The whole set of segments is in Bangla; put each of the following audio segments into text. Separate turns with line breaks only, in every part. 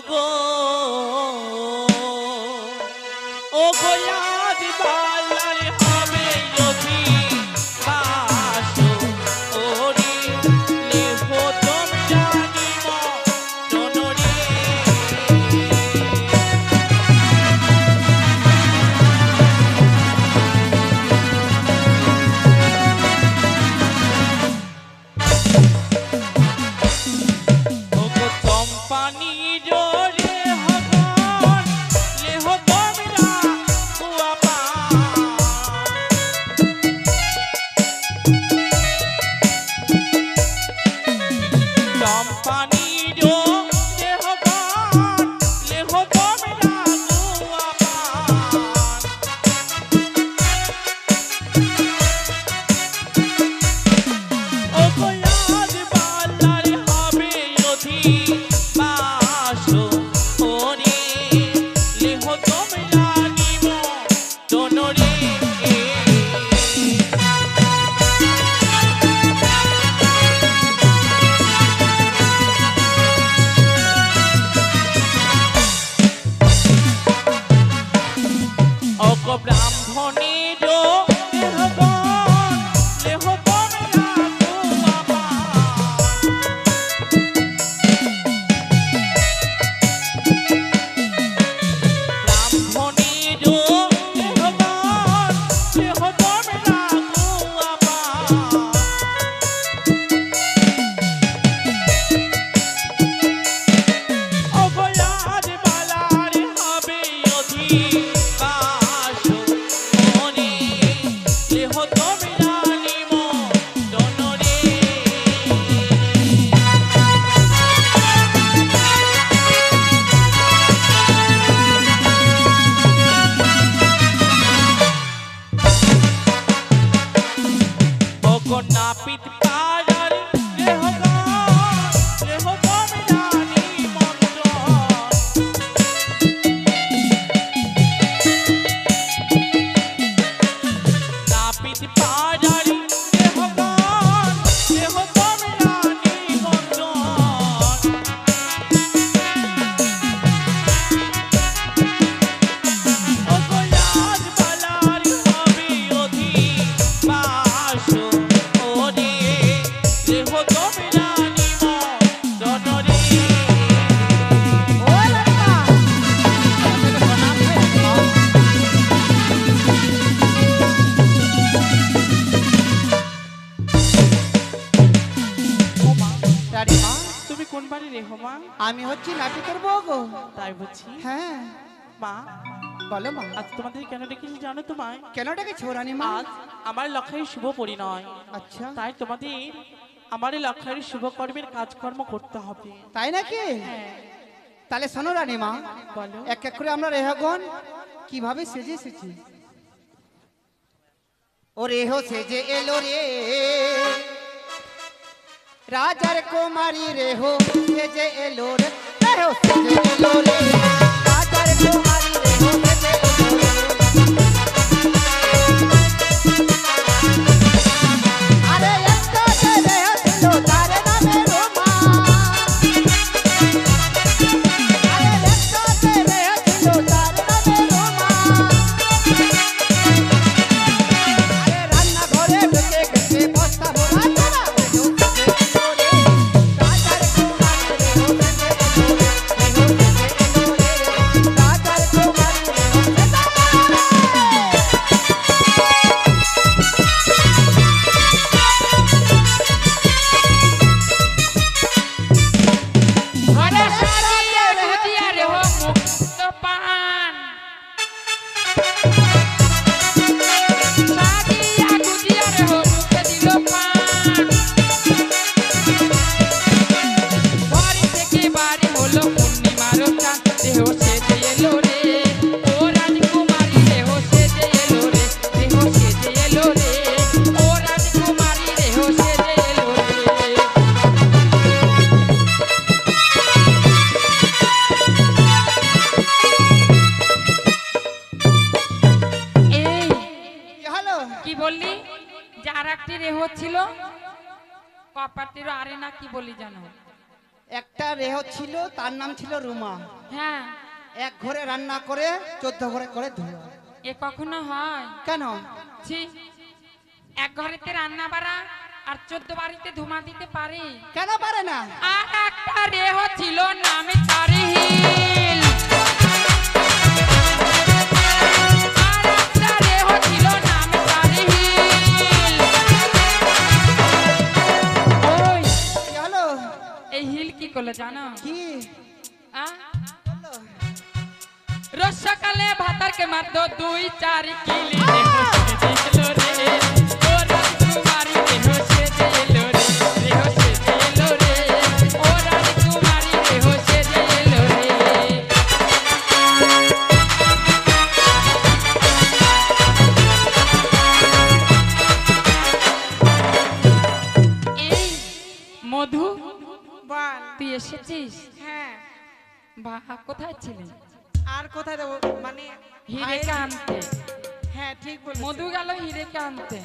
গো
আমি হচ্ছি নাপিতের বউ গো।
তাই বুঝছি
হ্যাঁ।
মা
বলো মা।
আজ তোমাদের কেন ডেকেছি জানো তোমায়
কেন ডেকেছো রানী মা
আজ আমার লক্ষ্যের শুভ পরিণয়।
আচ্ছা।
তাই তোমাদের আমার লক্ষ্যের শুভ কর্মের কাজকর্ম করতে হবে।
তাই নাকি?
হ্যাঁ।
তাহলে শোনো রানী মা
বলো।
এক এক করে আমরা রেহাগণ কীভাবে সেজে এসেছি ও রেহ সেজে এলো রে। রাজার কুমারী রেহো সেজে এলো রে এলো রে।
এ কখনো হয়?
কেন?
ছি এক ঘরেতে রান্না বাড়া আর চোদ্দ বাড়িতে ধুমা দিতে পারে।
কেন পারে না?
আর একটা রেহ ছিল নামে তারিহিল ওই এই হিল কি করল জানো?
কি?
রাজকুমারী দেহ সেজে এলো রে এই মধু
বল।
তুই এসেছিস?
হ্যাঁ।
বা কোথায় ছিলি?
আর কোথায় দেবো? মানে
হিরেকে আনতে
হ্যাঁ ঠিক বল
মধু গেল হিরেকে আনতে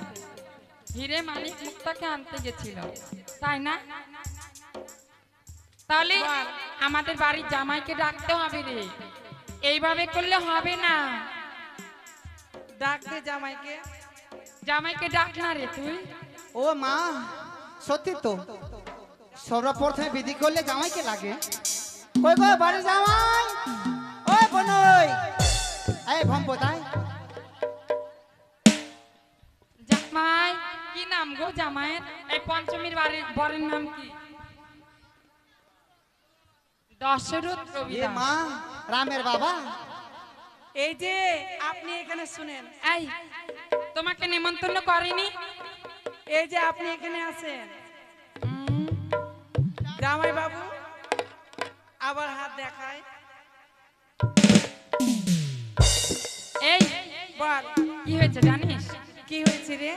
হিরে মানিক মুক্তাকে আনতে গেছিল। তাই না? তাহলে আমাদের বাড়ির জামাইকে ডাকতে হবে রে। এইভাবে করলে হবে না।
ডাক দে জামাইকে?
জামাইকে ডাক না রে তুই।
ও মা সত্যি তো। সর্বপ্রথমে বিধি করলে জামাইকে লাগে। কই কই বাড়ি জামাই? ওই। বনই এই ভম্প তাই?
জামাই কি নাম গো জামাইয়ের? এই পঞ্চমীর বাড়ির বরের নাম কি? দশরথ রবিদাস।
মা রামের বাবা?
এই যে আপনি এখানে শুনেন।
এই তোমাকে নিমন্ত্রণ করেনি।
এই যে আপনি এখানে আছেন। জামাই বাবু আবার হাত দেখায়।
এই
বল।
কি হয়েছে জানিস?
কি হয়েছে রে?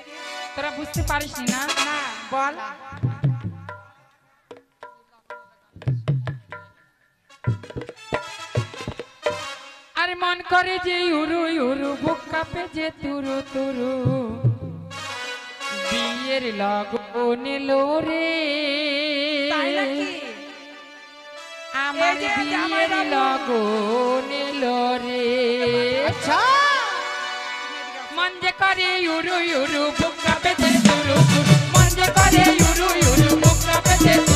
তোরা বুঝতে পারিস না
না? বল।
আরে মন করে যে উরু উরু বুক কাপে যে তুরু তুরু। বিয়ের লগন এলো রে।
তাই নাকি?
আমার বিয়ের। লগন এলো রে।
আচ্ছা।
মন যে করে উরু উরু বুক কাপে তুরু তুরু মন যে করে উরু উরু বুক কাপে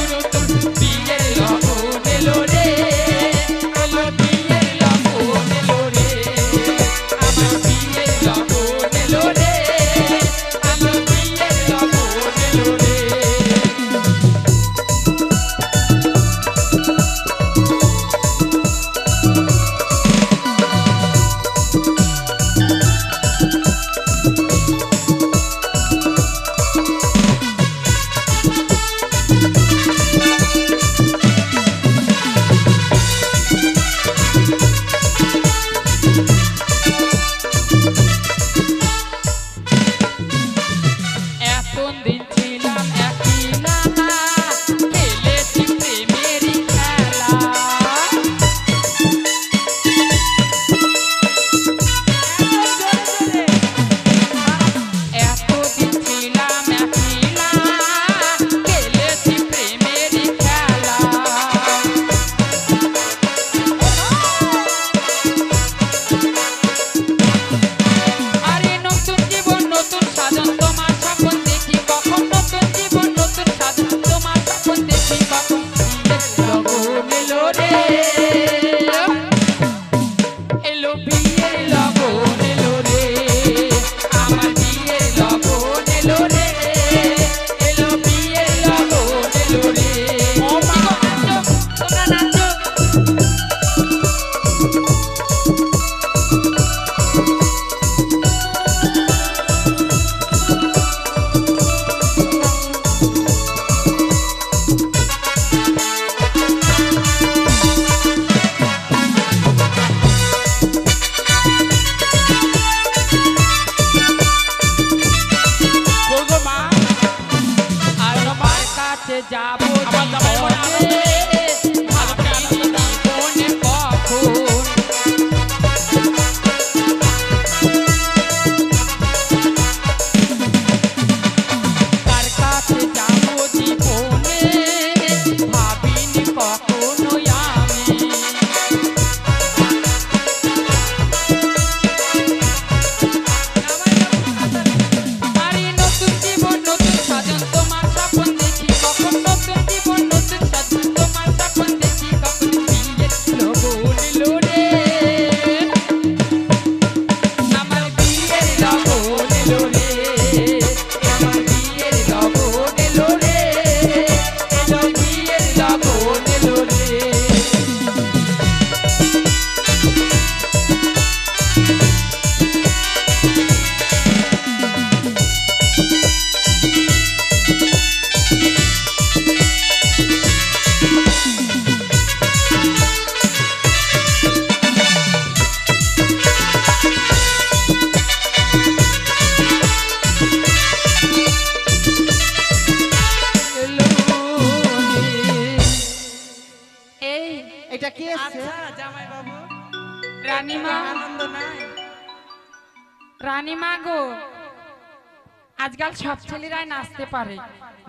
আজকাল সব ছেলেরাই নাচতে পারে।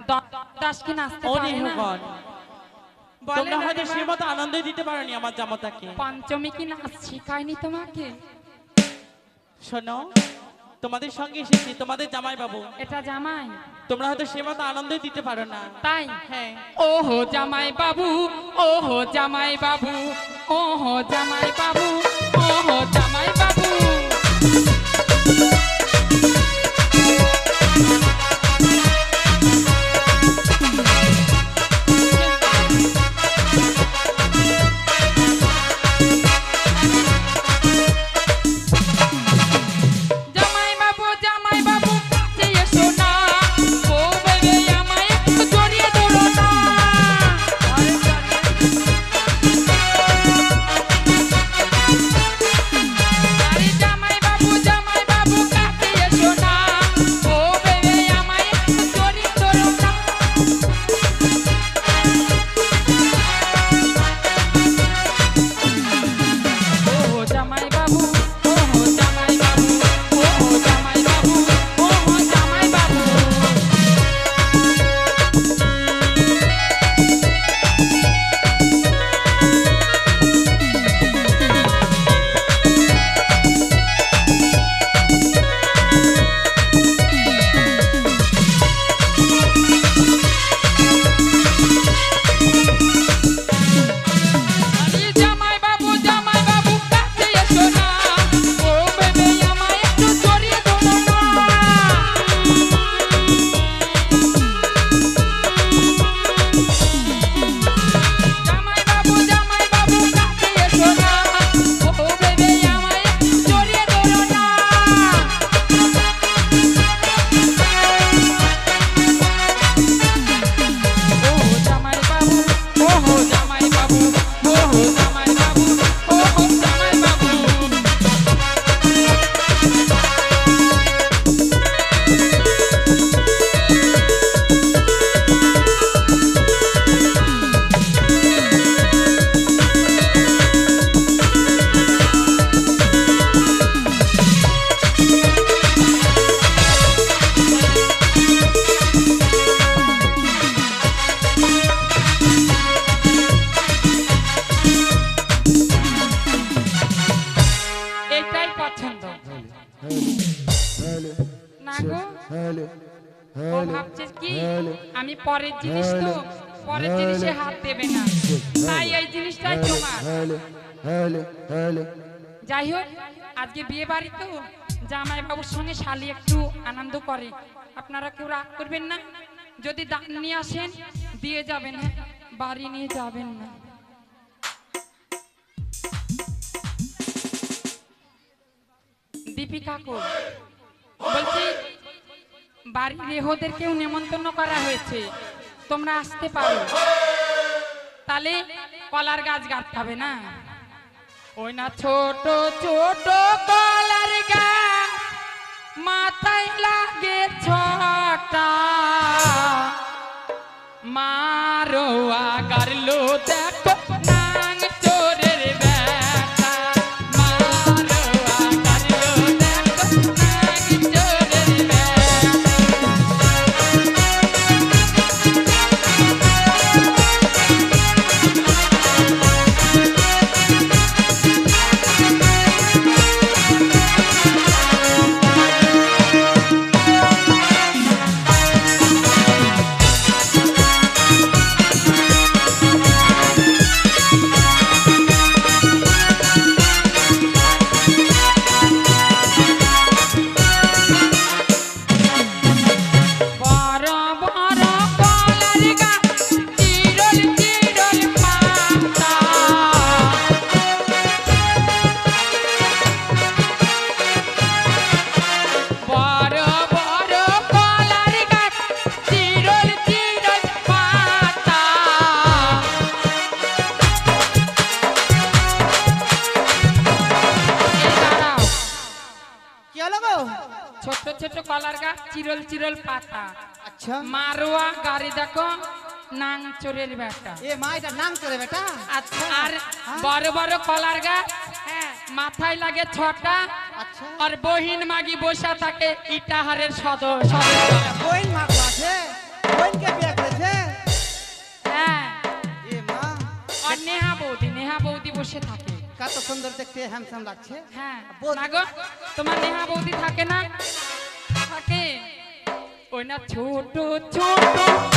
দ- দাস কি নাচতে পারে না।
তোমরা হয়তো সে মতো আনন্দ দিতে পারোনি আমার জামাতাকে।
পঞ্চমী কি নাচ শিখায়নি তোমাকে?
শোনো তোমাদের সঙ্গে এসেছি তোমাদের জামাই বাবু
এটা জামাই।
তোমরা হয়তো সে মতো আনন্দ দিতে পারো না।
তাই?
হ্যাঁ।
ওহো জামাই বাবু ওহো জামাই বাবু ওহো জামাই বাবু পরের জিনিসে হাত দেবে না। তাই এই জিনিসটাই তোমার। যাই হোক আজকে বিয়ে বাড়ি তো জামাই বাবুর সঙ্গে শালি একটু আনন্দ করে। আপনারা কেউ রাগ করবেন না? যদি দান নিয়ে আসেন দিয়ে যাবেন হ্যাঁ? বাড়ি নিয়ে যাবেন না। দীপিকা কো বলছি বাড়ির রেহদেরকেও নেমন্তন্ন করা হয়েছে? তোমরা আসতে পারো। তাহলে কলার গাছ গাছ হবে না? ওই না ছোট ছোট কলার গাছ মাথায় লাগে ছটা। মারো আগার দেখো চিরল পাতা।
আচ্ছা।
মারোয়া গাড়ি দেখো নাং চোরের বেটা।
এ মা এটা নাম করে বেটা?
আচ্ছা। আর বড় বড় কলার গাছ
হ্যাঁ।
মাথায় লাগে ছটা।
আচ্ছা।
আর বহিন মাগি বসা থাকে ইটাহারের সদর সদর
বইন মা আছে? বইনকে বিয়ে করেছে?
হ্যাঁ।
এ মা।
আর নেহা বৌদি নেহা বৌদি বসে থাকে।
কত সুন্দর দেখতে হ্যান্ডসাম লাগছে।
হ্যাঁ। গো তোমার নেহা বৌদি থাকে না? ওই না ছোট ছোট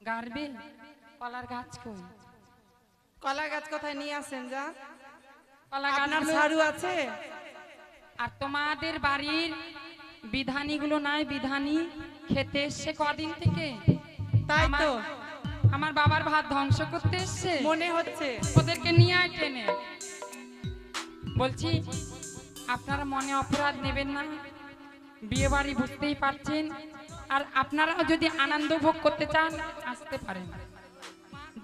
গাড়বে কলার গাছ কই?
কলা গাছ কোথায় নিয়ে আসেন যা।
কলা
আছে?
আর তোমাদের বাড়ির বিধানীগুলো নাই? বিধানী খেতে এসছে কদিন থেকে?
তাই তো।
আমার বাবার ভাত ধ্বংস করতে এসছে?
মনে হচ্ছে।
ওদেরকে নিয়ে আয় টেনে। বলছি আপনারা মনে অপরাধ নেবেন না। বিয়ে বাড়ি বুঝতেই পারছেন আর আপনারাও যদি আনন্দ ভোগ করতে চান আসতে পারেন।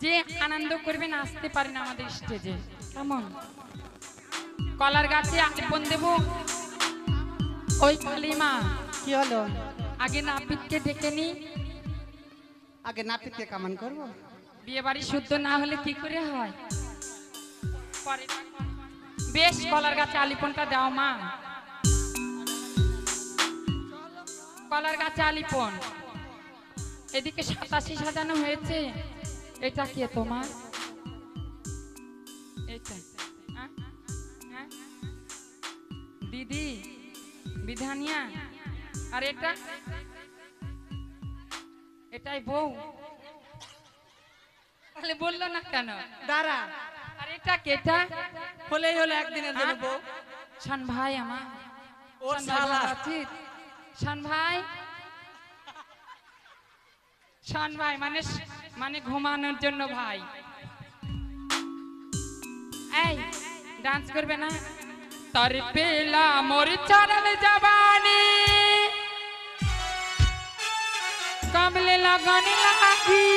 যে আনন্দ করবেন আসতে পারেন আমাদের স্টেজে। কেমন? কলার গাছে আপন দেব। ওই কালিমা।
কি হলো?
আগে নাপিতকে ডেকে নি।
আগে নাপিতকে কামান করব?
বিয়ে বাড়ি শুদ্ধ না হলে কি করে হয়? বেশ কলার গাছে আলিপনটা দাও মা। কলার গাছে আলিপন। এদিকে সাতাশি সাজানো হয়েছে। এটা কে তোমার? এটা? দিদি বিধানিয়া আর এটা? এটাই বউ। তাহলে বলল না কেন?
দাঁড়া।
আর এটা কেটা
হলেই হলো একদিনের জন্য? বউ।
শান ভাই আমার।
ওর শালা।
শান ভাই? শান ভাই মানে মানে ঘুমানোর জন্য ভাই। এই ডান্স করবে না? তার পেলা মোর চরল জবানি। কমলে লগন লাগি।